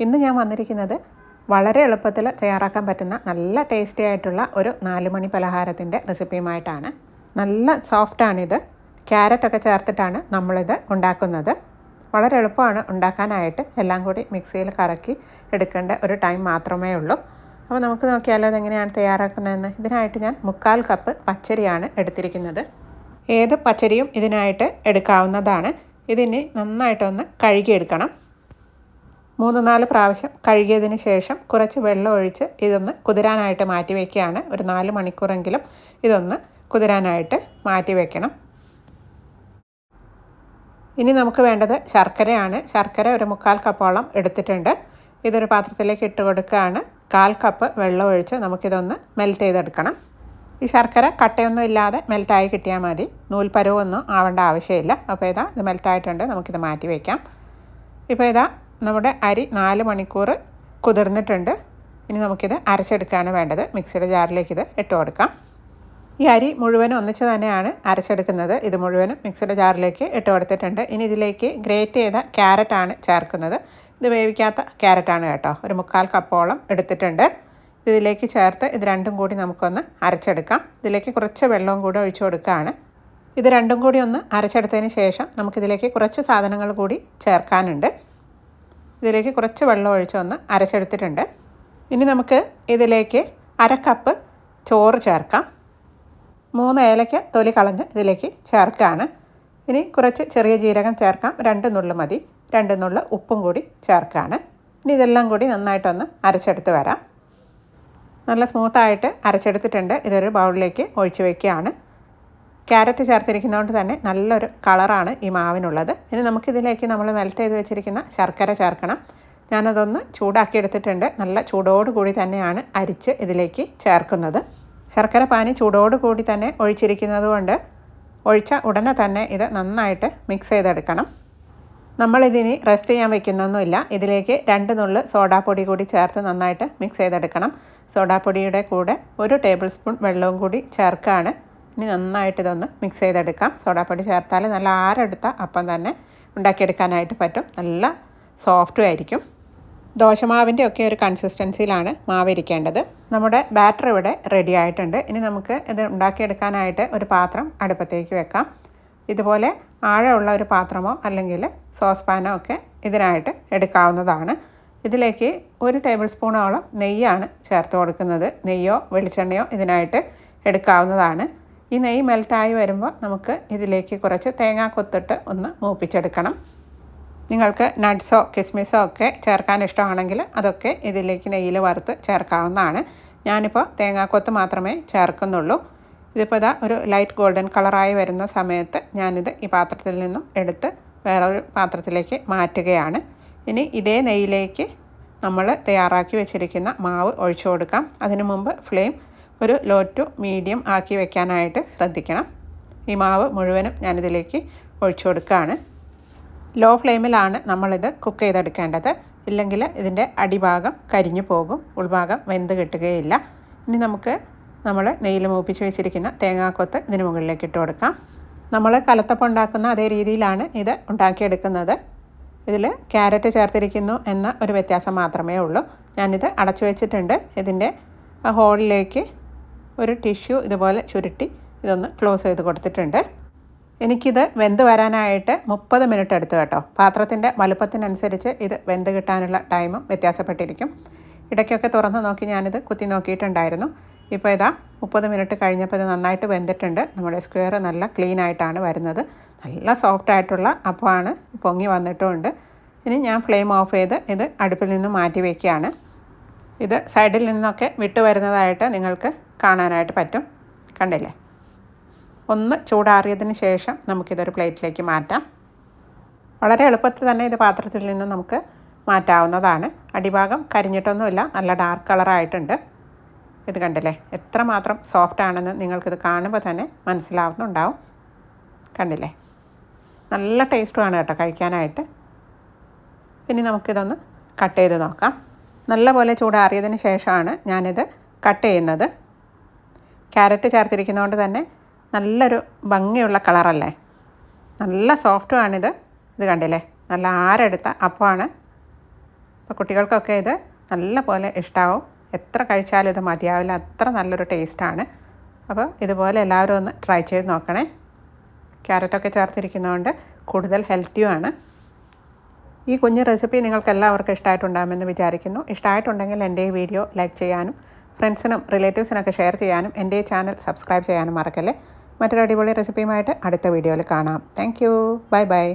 ഇന്ന് ഞാൻ വന്നിരിക്കുന്നത് വളരെ എളുപ്പത്തിൽ തയ്യാറാക്കാൻ പറ്റുന്ന നല്ല ടേസ്റ്റി ആയിട്ടുള്ള ഒരു നാല് മണി പലഹാരത്തിന്റെ റെസിപ്പിയുമായിട്ടാണ് നല്ല സോഫ്റ്റാണിത് ക്യാരറ്റൊക്കെ ചേർത്തിട്ടാണ് നമ്മളിത് ഉണ്ടാക്കുന്നത്. വളരെ എളുപ്പമാണ് ഉണ്ടാക്കാനായിട്ട്. എല്ലാം കൂടി മിക്സിയിൽ കറക്കി എടുക്കേണ്ട ഒരു ടൈം മാത്രമേ ഉള്ളൂ. അപ്പോൾ നമുക്ക് നോക്കിയാലോ അതെങ്ങനെയാണ് തയ്യാറാക്കുന്നതെന്ന്. ഇതിനായിട്ട് ഞാൻ മുക്കാൽ കപ്പ് പച്ചരിയാണ് എടുത്തിരിക്കുന്നത്. ഏത് പച്ചരിയും ഇതിനായിട്ട് എടുക്കാവുന്നതാണ്. ഇതിനി നന്നായിട്ടൊന്ന് കഴുകിയെടുക്കണം. മൂന്ന് നാല് പ്രാവശ്യം കഴുകിയതിന് ശേഷം കുറച്ച് വെള്ളം ഒഴിച്ച് ഇതൊന്ന് കുതിരാനായിട്ട് മാറ്റി വയ്ക്കുകയാണ് ഒരു നാല് മണിക്കൂറെങ്കിലും ഇതൊന്ന് കുതിരാനായിട്ട് മാറ്റി വയ്ക്കണം ഇനി നമുക്ക് വേണ്ടത് ശർക്കരയാണ്. ശർക്കര ഒരു മുക്കാൽ കപ്പോളം എടുത്തിട്ടുണ്ട്. ഇതൊരു പാത്രത്തിലേക്ക് ഇട്ട് കൊടുക്കുകയാണ്. കാൽ കപ്പ് വെള്ളം ഒഴിച്ച് നമുക്കിതൊന്ന് മെൽറ്റ് ചെയ്തെടുക്കണം. ഈ ശർക്കര കട്ടയൊന്നും ഇല്ലാതെ മെൽറ്റായി കിട്ടിയാൽ മതി. നൂൽപ്പരവൊന്നും ആവേണ്ട ആവശ്യമില്ല. അപ്പോൾ ഇതാ ഇത് മെൽറ്റായിട്ടുണ്ട് നമുക്കിത് മാറ്റി വയ്ക്കാം ഇപ്പോൾ ഇതാ നമ്മുടെ അരി നാല് മണിക്കൂർ കുതിർന്നിട്ടുണ്ട്. ഇനി നമുക്കിത് അരച്ചെടുക്കുകയാണ് വേണ്ടത്. മിക്സിയുടെ ജാറിലേക്ക് ഇത് ഇട്ട് കൊടുക്കാം. ഈ അരി മുഴുവനും ഒന്നിച്ച് തന്നെയാണ് അരച്ചെടുക്കുന്നത്. ഇത് മുഴുവനും മിക്സിയുടെ ജാറിലേക്ക് ഇട്ട് കൊടുത്തിട്ടുണ്ട്. ഇനി ഇതിലേക്ക് ഗ്രേറ്റ് ചെയ്ത ക്യാരറ്റാണ് ചേർക്കുന്നത്. ഇത് വേവിക്കാത്ത ക്യാരറ്റാണ് കേട്ടോ. ഒരു മുക്കാൽ കപ്പോളം എടുത്തിട്ടുണ്ട്. ഇതിലേക്ക് ചേർത്ത് ഇത് രണ്ടും കൂടി നമുക്കൊന്ന് അരച്ചെടുക്കാം. ഇതിലേക്ക് കുറച്ച് വെള്ളവും കൂടി ഒഴിച്ചു കൊടുക്കുകയാണ്. ഇത് രണ്ടും കൂടി ഒന്ന് അരച്ചെടുത്തതിന് ശേഷം നമുക്കിതിലേക്ക് കുറച്ച് സാധനങ്ങൾ കൂടി ചേർക്കാനുണ്ട്. ഇതിലേക്ക് കുറച്ച് വെള്ളം ഒഴിച്ച് ഒന്ന് അരച്ചെടുത്തിട്ടുണ്ട്. ഇനി നമുക്ക് ഇതിലേക്ക് അര കപ്പ് ചോറ് ചേർക്കാം. മൂന്ന് ഏലയ്ക്ക തൊലി കളഞ്ഞ് ഇതിലേക്ക് ചേർക്കുകയാണ്. ഇനി കുറച്ച് ചെറിയ ജീരകം ചേർക്കാം. രണ്ട് നുള്ളു മതി. രണ്ട് നുള്ളു ഉപ്പും കൂടി ചേർക്കുകയാണ്. ഇനി ഇതെല്ലാം കൂടി നന്നായിട്ടൊന്ന് അരച്ചെടുത്ത് വരാം. നല്ല സ്മൂത്തായിട്ട് അരച്ചെടുത്തിട്ടുണ്ട്. ഇതൊരു ബൗളിലേക്ക് ഒഴിച്ചു വയ്ക്കുകയാണ് ക്യാരറ്റ് ചേർത്തിരിക്കുന്നതുകൊണ്ട് തന്നെ നല്ലൊരു കളറാണ് ഈ മാവിനുള്ളത്. ഇനി നമുക്കിതിലേക്ക് നമ്മൾ മെൽറ്റ് ചെയ്ത് വെച്ചിരിക്കുന്ന ശർക്കര ചേർക്കണം. ഞാനതൊന്ന് ചൂടാക്കി എടുത്തിട്ടുണ്ട്. നല്ല ചൂടോടുകൂടി തന്നെയാണ് അരിച്ച് ഇതിലേക്ക് ചേർക്കുന്നത്. ശർക്കര പാനി ചൂടോടുകൂടി തന്നെ ഒഴിച്ചിരിക്കുന്നത് കൊണ്ട് ഒഴിച്ച ഉടനെ തന്നെ ഇത് നന്നായിട്ട് മിക്സ് ചെയ്തെടുക്കണം. നമ്മളിതിനി റെസ്റ്റ് ചെയ്യാൻ വെക്കുന്നൊന്നുമില്ല. ഇതിലേക്ക് രണ്ട് നുള്ള് സോഡാപ്പൊടി കൂടി ചേർത്ത് നന്നായിട്ട് മിക്സ് ചെയ്തെടുക്കണം. സോഡാപ്പൊടിയുടെ കൂടെ ഒരു ടേബിൾ സ്പൂൺ വെള്ളവും കൂടി ചേർക്കുകയാണ് ഇനി നന്നായിട്ട് ഇതൊന്ന് മിക്സ് ചെയ്തെടുക്കാം. സോഡാപ്പൊടി ചേർത്താൽ നല്ല ആരെടുത്ത അപ്പം തന്നെ ഉണ്ടാക്കിയെടുക്കാനായിട്ട് പറ്റും. നല്ല സോഫ്റ്റും ആയിരിക്കും. ദോശമാവിന്റെ ഒക്കെ ഒരു കൺസിസ്റ്റൻസിയിലാണ് മാവ് ഇരിക്കേണ്ടത്. നമ്മുടെ ബാറ്റർ ഇവിടെ റെഡി ആയിട്ടുണ്ട്. ഇനി നമുക്ക് ഇത് ഉണ്ടാക്കിയെടുക്കാനായിട്ട് ഒരു പാത്രം അടുപ്പത്തേക്ക് വെക്കാം. ഇതുപോലെ ആഴമുള്ള ഒരു പാത്രമോ അല്ലെങ്കിൽ സോസ് പാനോ ഒക്കെ ഇതിനായിട്ട് എടുക്കാവുന്നതാണ്. ഇതിലേക്ക് ഒരു ടേബിൾ സ്പൂണോളം നെയ്യാണ് ചേർത്ത് കൊടുക്കുന്നത്. നെയ്യോ വെളിച്ചെണ്ണയോ ഇതിനായിട്ട് എടുക്കാവുന്നതാണ്. ഈ നെയ്യ് മെൽറ്റായി വരുമ്പോൾ നമുക്ക് ഇതിലേക്ക് കുറച്ച് തേങ്ങാ കൊത്തിട്ട് ഒന്ന് മൂപ്പിച്ചെടുക്കണം. നിങ്ങൾക്ക് നട്ട്സോ കിസ്മിസോ ഒക്കെ ചേർക്കാൻ ഇഷ്ടമാണെങ്കിൽ അതൊക്കെ ഇതിലേക്ക് നെയ്യിൽ വറുത്ത് ചേർക്കാവുന്നതാണ്. ഞാനിപ്പോൾ തേങ്ങാക്കൊത്ത് മാത്രമേ ചേർക്കുന്നുള്ളൂ. ഇതിപ്പോൾ ഇതാ ഒരു ലൈറ്റ് ഗോൾഡൻ കളറായി വരുന്ന സമയത്ത് ഞാനിത് ഈ പാത്രത്തിൽ നിന്നും എടുത്ത് വേറൊരു പാത്രത്തിലേക്ക് മാറ്റുകയാണ്. ഇനി ഇതേ നെയ്യിലേക്ക് നമ്മൾ തയ്യാറാക്കി വെച്ചിരിക്കുന്ന മാവ് ഒഴിച്ചു കൊടുക്കാം. അതിനു മുമ്പ് ഫ്ലെയിം ഒരു ലോ ടു മീഡിയം ആക്കി വെക്കാനായിട്ട് ശ്രദ്ധിക്കണം. ഈ മാവ് മുഴുവനും ഞാനിതിലേക്ക് ഒഴിച്ചു കൊടുക്കുകയാണ്. ലോ ഫ്ലെയിമിലാണ് നമ്മളിത് കുക്ക് ചെയ്തെടുക്കേണ്ടത്. ഇല്ലെങ്കിൽ ഇതിന്റെ അടിഭാഗം കരിഞ്ഞു പോകും. ഉൾഭാഗം വെന്ത് കിട്ടുകയില്ല. ഇനി നമുക്ക് നമ്മൾ നെയ്യിൽ മൂപ്പിച്ച് വെച്ചിരിക്കുന്ന തേങ്ങാക്കൊത്ത് ഇതിന് മുകളിലേക്ക് ഇട്ട് കൊടുക്കാം. നമ്മൾ കലത്തപ്പം ഉണ്ടാക്കുന്ന അതേ രീതിയിലാണ് ഇത് ഉണ്ടാക്കിയെടുക്കുന്നത്. ഇതിൽ ക്യാരറ്റ് ചേർത്തിരിക്കുന്നു എന്ന ഒരു വ്യത്യാസം മാത്രമേ ഉള്ളൂ. ഞാനിത് അടച്ചു വെച്ചിട്ടുണ്ട്. ഇതിന്റെ ഹോളിലേക്ക് ഒരു ടിഷ്യൂ ഇതുപോലെ ചുരുട്ടി ഇതൊന്ന് ക്ലോസ് ചെയ്ത് കൊടുത്തിട്ടുണ്ട്. എനിക്കിത് വെന്ത് വരാനായിട്ട് മുപ്പത് മിനിറ്റ് എടുത്തു കേട്ടോ. പാത്രത്തിന്റെ വലുപ്പത്തിനനുസരിച്ച് ഇത് വെന്ത് കിട്ടാനുള്ള ടൈമും വ്യത്യാസപ്പെട്ടിരിക്കും. ഇടയ്ക്കൊക്കെ തുറന്ന് നോക്കി ഞാനിത് കുത്തി നോക്കിയിട്ടുണ്ടായിരുന്നു. ഇപ്പോൾ ഇതാ മുപ്പത് മിനിറ്റ് കഴിഞ്ഞപ്പോൾ ഇത് നന്നായിട്ട് വെന്തിട്ടുണ്ട്. നമ്മുടെ സ്ക്വയർ നല്ല ക്ലീൻ ആയിട്ടാണ് വരുന്നത്. നല്ല സോഫ്റ്റ് ആയിട്ടുള്ള അപ്പമാണ് പൊങ്ങി വന്നിട്ടുമുണ്ട് ഇനി ഞാൻ ഫ്ലെയിം ഓഫ് ചെയ്ത് ഇത് അടുപ്പിൽ നിന്ന് മാറ്റി വയ്ക്കുകയാണ്. ഇത് സൈഡിൽ നിന്നൊക്കെ വിട്ടു വരുന്നതായിട്ട് നിങ്ങൾക്ക് കാണാനായിട്ട് പറ്റും. കണ്ടില്ലേ? ഒന്ന് ചൂടാറിയതിന് ശേഷം നമുക്കിതൊരു പ്ലേറ്റിലേക്ക് മാറ്റാം. വളരെ എളുപ്പത്തിൽ തന്നെ ഇത് പാത്രത്തിൽ നിന്ന് നമുക്ക് മാറ്റാവുന്നതാണ്. അടിഭാഗം കരിഞ്ഞിട്ടൊന്നുമില്ല. നല്ല ഡാർക്ക് കളറായിട്ടുണ്ട് ഇത് കണ്ടില്ലേ? എത്രമാത്രം സോഫ്റ്റ് ആണെന്ന് നിങ്ങൾക്കിത് കാണുമ്പോൾ തന്നെ മനസ്സിലാവുന്നുണ്ടാവും. കണ്ടില്ലേ? നല്ല ടേസ്റ്റുമാണ് കേട്ടോ കഴിക്കാനായിട്ട്. ഇനി നമുക്കിതൊന്ന് കട്ട് ചെയ്ത് നോക്കാം. നല്ലപോലെ ചൂടാറിയതിന് ശേഷമാണ് ഞാനിത് കട്ട് ചെയ്യുന്നത്. ക്യാരറ്റ് ചേർത്തിരിക്കുന്നതുകൊണ്ട് തന്നെ നല്ലൊരു ഭംഗിയുള്ള കളറല്ലേ? നല്ല സോഫ്റ്റുമാണിത് ഇത് കണ്ടില്ലേ? നല്ല ആരെടുത്ത അപ്പമാണ്. അപ്പോൾ കുട്ടികൾക്കൊക്കെ ഇത് നല്ല പോലെ ഇഷ്ടമാവും എത്ര കഴിച്ചാലും ഇത് മതിയാവില്ല. അത്ര നല്ലൊരു ടേസ്റ്റാണ്. അപ്പോൾ ഇതുപോലെ എല്ലാവരും ഒന്ന് ട്രൈ ചെയ്ത് നോക്കണേ. ക്യാരറ്റൊക്കെ ചേർത്തിരിക്കുന്നതുകൊണ്ട് കൂടുതൽ ഹെൽത്തിയുമാണ്. ഈ കുഞ്ഞു റെസിപ്പി നിങ്ങൾക്ക് എല്ലാവർക്കും ഇഷ്ടമായിട്ടുണ്ടാകുമെന്ന് വിചാരിക്കുന്നു. ഇഷ്ടമായിട്ടുണ്ടെങ്കിൽ എന്റെ ഈ വീഡിയോ ലൈക്ക് ചെയ്യാനും ഫ്രണ്ട്സിനും റിലേറ്റീവ്സിനൊക്കെ ഷെയർ ചെയ്യാനും എന്റെ ഈ ചാനൽ സബ്സ്ക്രൈബ് ചെയ്യാനും മറക്കല്ലേ? മറ്റൊരു അടിപൊളി റെസിപ്പിയുമായിട്ട് അടുത്ത വീഡിയോയിൽ കാണാം. Thank you. Bye bye.